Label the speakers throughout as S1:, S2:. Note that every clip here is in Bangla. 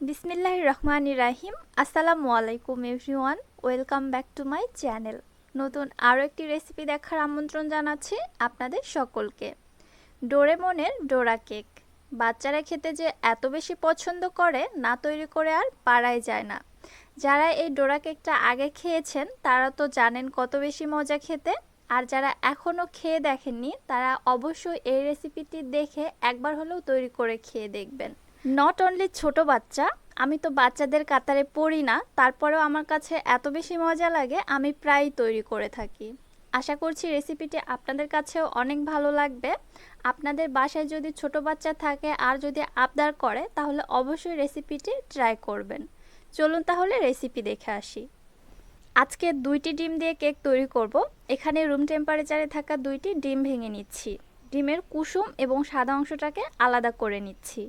S1: বিসমিল্লাহ রহমান রাহিম। আসসালামু আলাইকুম, everyone. Welcome back to my channel. নতুন আরও একটি রেসিপি দেখার আমন্ত্রণ জানাচ্ছি আপনাদের সকলকে। ডোরেমনের ডোরা কেক। বাচ্চারা খেতে যে এত বেশি পছন্দ করে, না তৈরি করে আর পারাই যায় না। যারা এই ডোরা কেকটা আগে খেয়েছেন, তারা তো জানেন কত বেশি মজা খেতে। আর যারা এখনও খেয়ে দেখেননি, তারা অবশ্যই এই রেসিপিটি দেখে একবার হলেও তৈরি করে খেয়ে দেখবেন। নট অনলি ছোট বাচ্চা, আমি তো বাচ্চাদের কাতারে পড়ি না, তারপরেও আমার কাছে এত বেশি মজা লাগে, আমি প্রায়ই তৈরি করে থাকি। আশা করছি রেসিপিটি আপনাদের কাছেও অনেক ভালো লাগবে। আপনাদের বাসায় যদি ছোট বাচ্চা থাকে আর যদি আবদার করে, তাহলে অবশ্যই রেসিপিটি ট্রাই করবেন। চলুন তাহলে রেসিপি দেখে আসি। আজকে দুইটি ডিম দিয়ে কেক তৈরি করব। এখানে রুম টেম্পারেচারে থাকা দুইটি ডিম ভেঙে নিচ্ছি। ডিমের কুসুম এবং সাদা অংশটাকে আলাদা করে নিচ্ছি।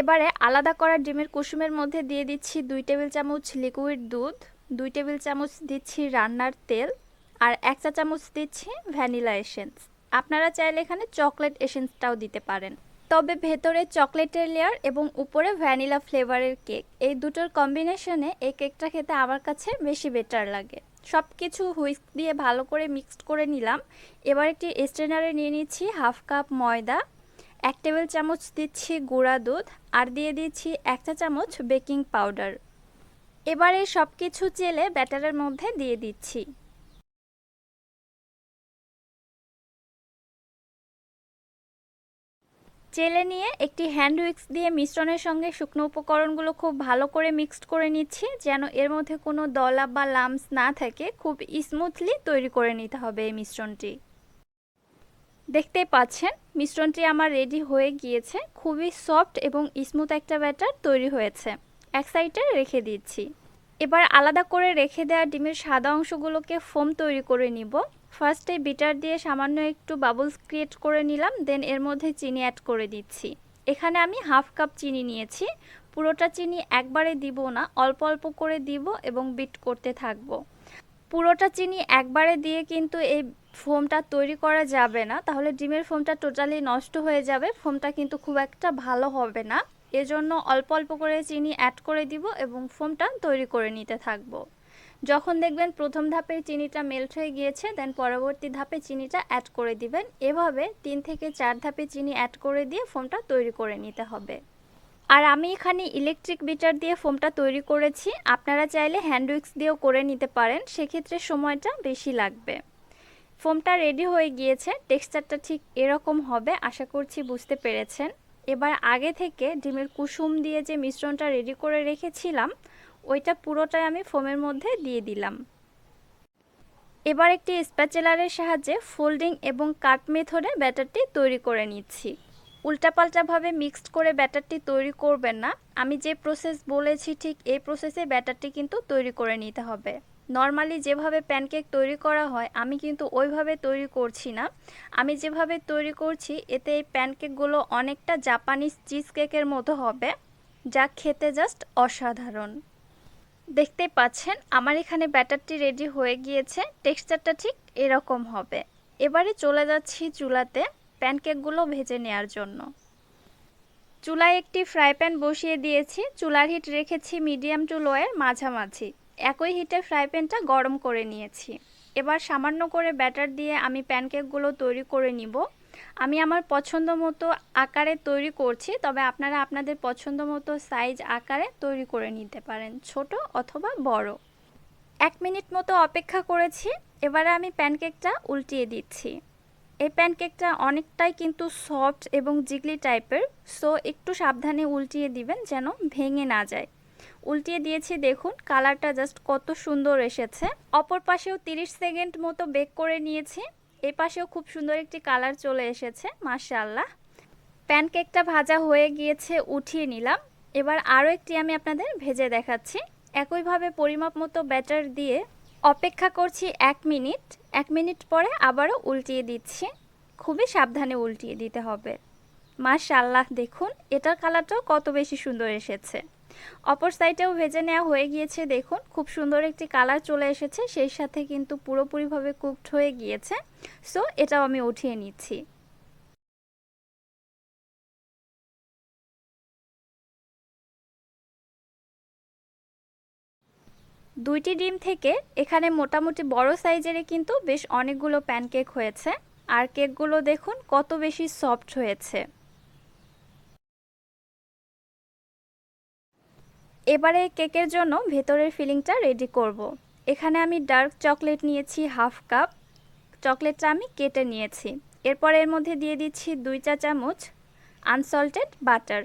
S1: এবারে আলাদা করা ডিমের কুসুমের মধ্যে দিয়ে দিচ্ছি দুই টেবিল চামচ লিকুইড দুধ, দুই টেবিল চামচ দিচ্ছি রান্নার তেল আর এক চা চামচ দিচ্ছি ভ্যানিলা এসেন্স। আপনারা চাইলে এখানে চকলেট এসেন্সটাও দিতে পারেন। তবে ভেতরে চকলেটের লেয়ার এবং উপরে ভ্যানিলা ফ্লেভারের কেক এই দুটোর কম্বিনেশনে এই কেকটা খেতে আমার কাছে বেশি বেটার লাগে। সব কিছু হুইস্ক দিয়ে ভালো করে মিক্সড করে নিলাম। এবার একটি স্ট্রেনারে নিয়ে নিচ্ছি হাফ কাপ ময়দা এক টেবিল চামচ দিচ্ছি গুঁড়া দুধ আর দিয়ে দিচ্ছি এক চা চামচ বেকিং পাউডার। এবারে সব কিছু চেলে ব্যাটারের মধ্যে দিয়ে দিচ্ছি। চেলে নিয়ে একটি হ্যান্ড উইক্স দিয়ে মিশ্রণের সঙ্গে শুকনো উপকরণগুলো খুব ভালো করে মিক্সড করে নিচ্ছি, যেন এর মধ্যে কোনো দলা বা লামস না থাকে। খুব স্মুথলি তৈরি করে নিতে হবে এই মিশ্রণটি। দেখতেই পাচ্ছেন, মিশ্রণটি আমার রেডি হয়ে গিয়েছে। খুবই সফট এবং স্মুথ একটা ব্যাটার তৈরি হয়েছে। এক সাইডে রেখে দিচ্ছি। এবার আলাদা করে রেখে দেওয়া ডিমের সাদা অংশগুলোকে ফোম তৈরি করে নিব। ফার্স্টে বিটার দিয়ে সামান্য একটু বাবলস ক্রিয়েট করে নিলাম দেন এর মধ্যে চিনি অ্যাড করে দিচ্ছি। এখানে আমি হাফ কাপ চিনি নিয়েছি। পুরোটা চিনি একবারে দিব না, অল্প অল্প করে দিব এবং বিট করতে থাকব। পুরোটা চিনি একবারে দিয়ে কিন্তু এই ফোমটা তৈরি করা যাবে না, তাহলে ডিমের ফোমটা টোটালি নষ্ট হয়ে যাবে, ফোমটা কিন্তু খুব একটা ভালো হবে না। এজন্য অল্প অল্প করে চিনি অ্যাড করে দিব এবং ফোমটা তৈরি করে নিতে থাকব। যখন দেখবেন প্রথম ধাপে চিনিটা মেল্ট হয়ে গিয়েছে দেন পরবর্তী ধাপে চিনিটা অ্যাড করে দিবেন। এভাবে তিন থেকে চার ধাপে চিনি অ্যাড করে দিয়ে ফোমটা তৈরি করে নিতে হবে। আর আমি এখানে ইলেকট্রিক বিটার দিয়ে ফোমটা তৈরি করেছি। আপনারা চাইলে হ্যান্ড উইক্স দিয়েও করে নিতে পারেন, সেক্ষেত্রে সময়টা বেশি লাগবে। ফোমটা রেডি হয়ে গিয়েছে, টেক্সচারটা ঠিক এরকম হবে, আশা করছি বুঝতে পেরেছেন। এবার আগে থেকে ডিমের কুসুম দিয়ে যে মিশ্রণটা রেডি করে রেখেছিলাম, ওইটা পুরোটাই আমি ফোমের মধ্যে দিয়ে দিলাম। এবার একটি স্প্যাচেলারের সাহায্যে ফোল্ডিং এবং কাট মেথডে ব্যাটারটি তৈরি করে নিচ্ছি। উল্টাপাল্টাভাবে মিক্সড করে ব্যাটারটি তৈরি করবেন না, আমি যে প্রসেস বলেছি ঠিক এই প্রসেসে ব্যাটারটি কিন্তু তৈরি করে নিতে হবে। নর্মালি যেভাবে প্যানকেক তৈরি করা হয়, আমি কিন্তু ওইভাবে তৈরি করছি না। আমি যেভাবে তৈরি করছি, এতে এই প্যানকেকগুলো অনেকটা জাপানিজ চিজ কেকের মতো হবে, যা খেতে জাস্ট অসাধারণ। দেখতে পাচ্ছেন, আমার এখানে ব্যাটারটি রেডি হয়ে গিয়েছে টেক্সচারটা ঠিক এরকম হবে। এবারে চলে যাচ্ছি চুলাতে প্যানকেকগুলো ভেজে নেওয়ার জন্য। চুলায় একটি ফ্রাই প্যান বসিয়ে দিয়েছি, চুলার হিট রেখেছি মিডিয়াম টু লোয়ের মাঝামাঝি। একই হিটে ফ্রাই প্যানটা গরম করে নিয়েছি। এবার সামান্য করে ব্যাটার দিয়ে আমি প্যানকেকগুলো তৈরি করে নিব। আমি আমার পছন্দ মতো আকারে তৈরি করছি, তবে আপনারা আপনাদের পছন্দ মতো সাইজ আকারে তৈরি করে নিতে পারেন, ছোট অথবা বড়। এক মিনিট মতো অপেক্ষা করেছি, এবারে আমি প্যানকেকটা উল্টিয়ে দিচ্ছি। এই প্যানকেকটা অনেকটাই কিন্তু সফট এবং জিগলি টাইপের, সো একটু সাবধানে উল্টিয়ে দিবেন যেন ভেঙে না যায়। উল্টিয়ে দিয়েছি, দেখুন, কালারটা জাস্ট কত সুন্দর এসেছে। অপর পাশেও 30 সেকেন্ড মতো বেক করে নিয়েছি। এই পাশেও খুব সুন্দর একটি কালার চলে এসেছে, মাশাআল্লাহ। প্যানকেকটা ভাজা হয়ে গিয়েছে, উঠিয়ে নিলাম। এবার আরও একটি আমি আপনাদের ভেজে দেখাচ্ছি। একইভাবে পরিমাপ মতো ব্যাটার দিয়ে অপেক্ষা করছি এক মিনিট। এক মিনিট পরে আবারও উল্টিয়ে দিচ্ছি। খুবই সাবধানে উল্টিয়ে দিতে হবে। মাশাল্লাহ দেখুন, এটার কালারটাও কত বেশি সুন্দর এসেছে। অপর সাইডেও ভেজে নেওয়া হয়ে গিয়েছে, দেখুন। খুব সুন্দর একটি কালার চলে এসেছে, সেই সাথে কিন্তু পুরোপুরিভাবে কুকড হয়ে গিয়েছে। সো, এটাও আমি উঠিয়ে নিচ্ছি। দুইটি ডিম থেকে এখানে মোটামুটি বড় সাইজেরই কিন্তু বেশ অনেকগুলো প্যানকেক হয়েছে। আর কেকগুলো দেখুন, কত বেশি সফট হয়েছে। এবারে কেকের জন্য ভেতরের ফিলিংটা রেডি করব। এখানে আমি ডার্ক চকলেট নিয়েছি হাফ কাপ। চকলেটটা আমি কেটে নিয়েছি। এরপর এর মধ্যে দিয়ে দিচ্ছি দুই চা চামচ আনসল্টেড বাটার।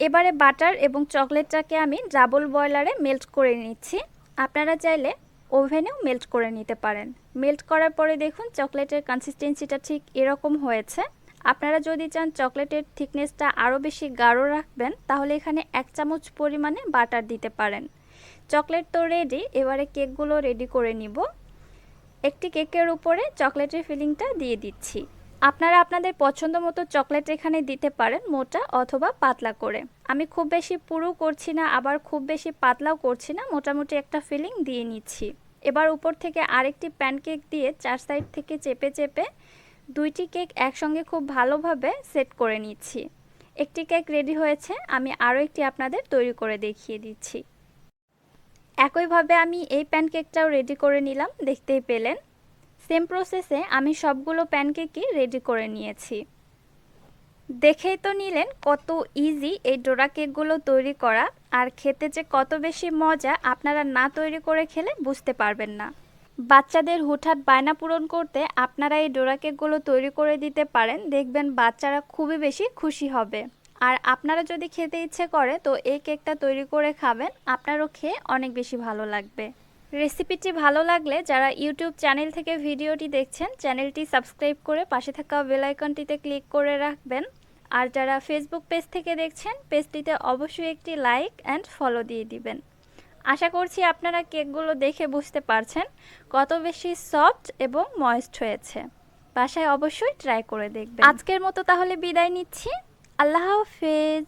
S1: এবারে বাটার এবং চকলেটটাকে আমি ডাবল বয়লারে মেল্ট করে নিচ্ছি। আপনারা চাইলে ওভেনেও মেল্ট করে নিতে পারেন। মেল্ট করার পরে দেখুন চকলেটের কনসিস্টেন্সিটা ঠিক এরকম হয়েছে। আপনারা যদি চান চকলেটের থিকনেসটা আরও বেশি গাঢ় রাখবেন, তাহলে এখানে এক চামচ পরিমাণে বাটার দিতে পারেন। চকলেট তো রেডি এবারে কেকগুলো রেডি করে নিব। একটি কেকের উপরে চকলেটের ফিলিংটা দিয়ে দিচ্ছি। আপনারা আপনাদের পছন্দ মতো চকলেট এখানে দিতে পারেন, মোটা অথবা পাতলা করে। আমি খুব বেশি পুরু করছি না, আবার খুব বেশি পাতলাও করছি না, মোটামুটি একটা ফিলিং দিয়ে নিচ্ছি। এবার উপর থেকে আরেকটি প্যানকেক দিয়ে চার সাইড থেকে চেপে চেপে দুইটি কেক একসঙ্গে খুব ভালোভাবে সেট করে নিচ্ছি। একটি কেক রেডি হয়েছে, আমি আরও একটি আপনাদের তৈরি করে দেখিয়ে দিচ্ছি। একইভাবে আমি এই প্যানকেকটাও রেডি করে নিলাম, দেখতেই পেলেন। সেম প্রসেসে আমি সবগুলো প্যানকেকই রেডি করে নিয়েছি। দেখেই তো নিলেন কত ইজি এই ডোরা কেকগুলো তৈরি করা, আর খেতে যে কত বেশি মজা আপনারা না তৈরি করে খেলে বুঝতে পারবেন না। বাচ্চাদের হুটহাট বায়না পূরণ করতে আপনারা এই ডোরা কেকগুলো তৈরি করে দিতে পারেন, দেখবেন বাচ্চারা খুবই বেশি খুশি হবে। আর আপনারা যদি খেতে ইচ্ছে করে, তো এই কেকটা তৈরি করে খাবেন, আপনারও খেয়ে অনেক বেশি ভালো লাগবে। রেসিপিটি ভালো লাগলে যারা ইউটিউব চ্যানেল থেকে ভিডিওটি দেখছেন, চ্যানেলটি সাবস্ক্রাইব করে পাশে থাকা বেল আইকনটিতে ক্লিক করে রাখবেন। আর যারা ফেসবুক পেজ থেকে দেখছেন, পেজটিতে অবশ্যই একটি লাইক অ্যান্ড ফলো দিয়ে দিবেন। আশা করছি আপনারা কেকগুলো দেখে বুঝতে পারছেন কত বেশি সফট এবং ময়েস্ট হয়েছে। বাসায় অবশ্যই ট্রাই করে দেখবেন। আজকের মতো তাহলে বিদায় নিচ্ছি। আল্লাহ হাফেজ।